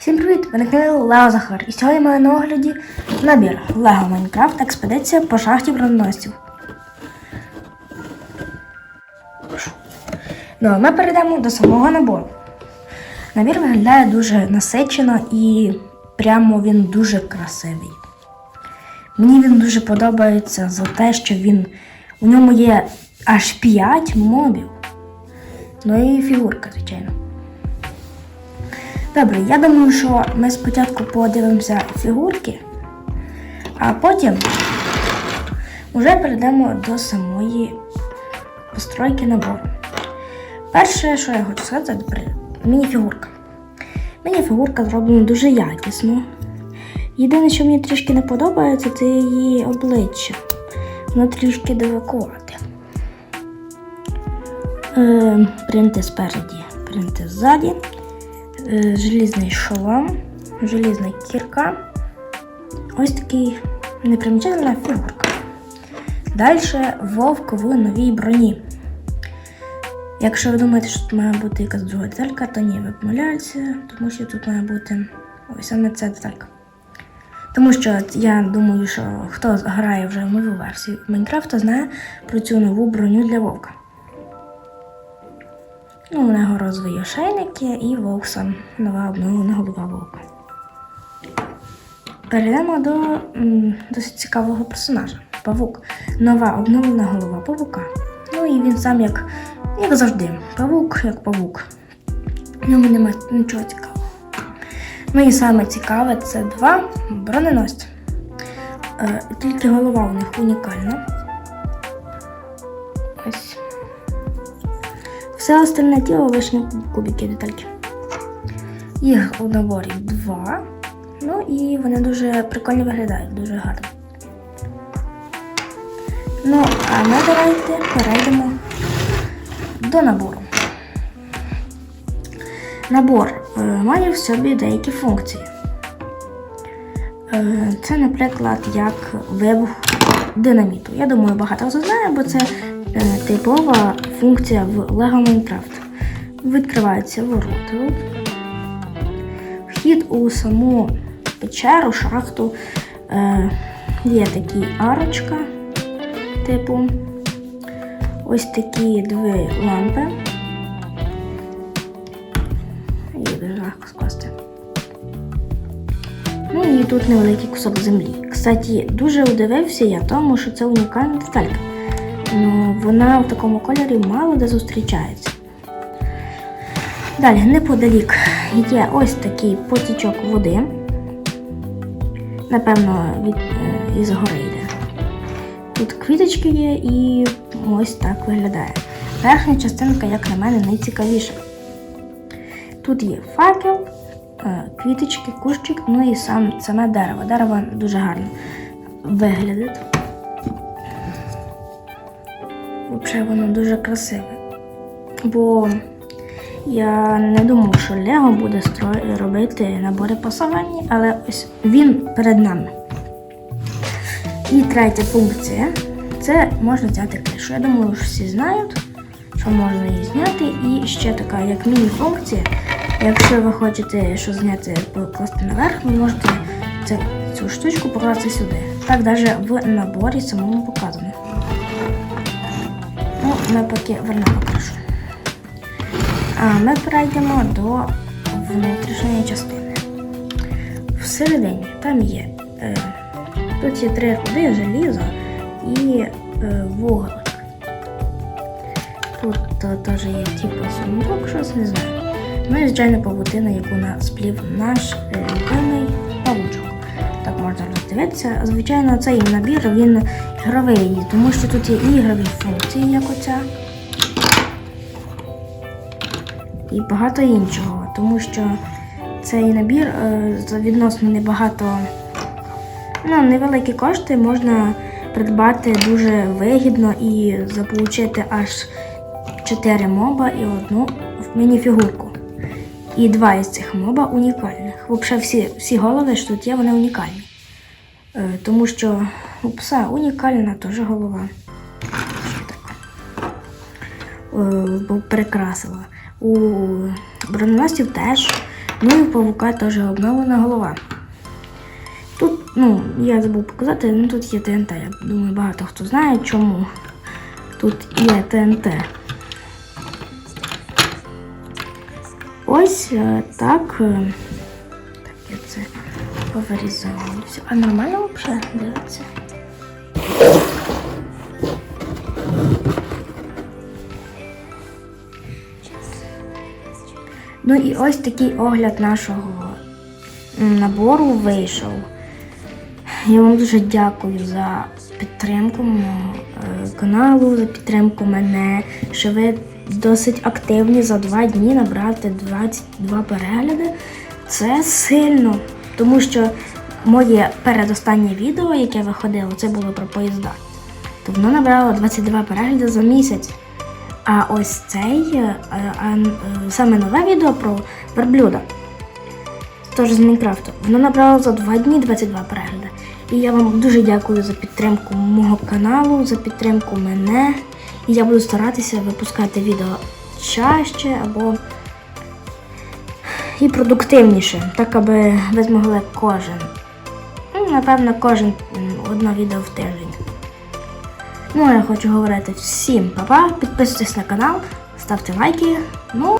Всім привіт! Ви на каналі Лео Захар. І сьогодні ми на огляді набір Лего Майнкрафт Експедиція по шахті броненосців. Ну, а ми перейдемо до самого набору. Набір виглядає дуже насичено і прямо він дуже красивий. Мені він дуже подобається за те, що він у ньому є аж 5 мобів. Ну і фігурка, звичайно. Добре, я думаю, що ми спочатку подивимося фігурки, а потім вже перейдемо до самої постройки набору. Перше, що я хочу сказати, це мініфігурка. Мініфігурка зроблена дуже якісно. Єдине, що мені трішки не подобається, це її обличчя. Воно трішки дивакувати. Е, принти спереді, принти ззаді желізний шолом, желізна кірка. Ось такий непримічательна фігурка. Далі вовк в новій броні. Якщо ви думаєте, що тут має бути якась друга деталька, то ні, ви помиляєтеся, тому що тут має бути ось саме ця деталька. Тому що я думаю, що хто грає вже в нову версію Майнкрафта, знає про цю нову броню для вовка. Ну, у нього розовий ошейник є і вовк нова обновлена голова вовка. Перейдемо до м, досить цікавого персонажа. Павук. Нова обновлена голова павука. Ну і він сам як, як завжди, павук як павук. В ньому немає нічого цікавого. Ну і саме цікаве це два броненосці. Е, тільки голова у них унікальна. Ось. Все остальне тіло лише кубики детальки. Їх у наборі два. Ну і вони дуже прикольно виглядають, дуже гарно. Ну, а ми давайте перейдемо до набору. Набор е, має в собі деякі функції. Е, Це, наприклад, як вибух динаміту. Я думаю, багато хто знає, бо це типова функція в Lego Minecraft. Відкриваються ворота. Вхід у саму печеру, шахту е, є такі арочка, типу. Ось такі дві лампи. Її дуже легко скласти. Ну і тут невеликий кусок землі. Кстати, дуже удивився я тому, що це унікальна деталька. Ну, вона в такому кольорі мало де зустрічається. Далі, неподалік є ось такий потічок води. Напевно, від, е, із гори йде. Тут квіточки є і ось так виглядає. Верхня частинка, як на мене, найцікавіша. Тут є факел, е, квіточки, кущик, ну і сам, саме дерево. Дерево дуже гарно виглядить. Взагалі воно дуже красиве. Бо я не думав, що Лего буде робити набори по але ось він перед нами. І третя функція це можна зняти кришу. Я думаю, що всі знають, що можна її зняти. І ще така, як міні-функція. Якщо ви хочете що зняти, покласти наверх, ви можете цю штучку покласти сюди. Так навіть в наборі самому показано. Ми поки кришу. А ми перейдемо до внутрішньої частини. Всередині там є. Е, тут є три руди, желізо і е, вуголок. Тут е, теж є типу сундук, щось не знаю. Ну і звичайно павутина, яку нас сплів наш е, любимий павучок. Так можна роздивитися. Звичайно, цей набір він ігровий, тому що тут є ігрові функції, як оця. І багато іншого, тому що цей набір е, за відносно небагато, ну, невеликі кошти можна придбати дуже вигідно і заполучити аж 4 моба і одну мініфігурку. І два із цих моба унікальних. Взагалі всі, всі голови, що тут є, вони унікальні. Е, тому що у пса унікальна теж голова. Що? Е, прикрасила. У броненосців теж Ну і в павука теж обновлена голова. Тут, ну, я забув показати, ну тут є ТНТ. Я думаю, багато хто знає, чому тут є ТНТ. Ось е, так. Я це повирізала. А нормально взагалі дивиться? Ну і ось такий огляд нашого набору вийшов. Я вам дуже дякую за підтримку мого е, каналу, за підтримку мене, що ви досить активні за два дні набрати 22 перегляди. Це сильно, тому що моє передостаннє відео, яке виходило, це було про поїзда. То воно набрало 22 перегляди за місяць. А ось цей е, е, саме нове відео про верблюда. Теж з Мінкрафту. Воно набрало за 2 дні 22 перегляди. І я вам дуже дякую за підтримку мого каналу, за підтримку мене. І я буду старатися випускати відео чаще або і продуктивніше, так аби ви змогли кожен. ну, Напевно, кожен одно відео в тиждень. Ну, я хочу говорити всім па-па, підписуйтесь на канал, ставте лайки. Ну,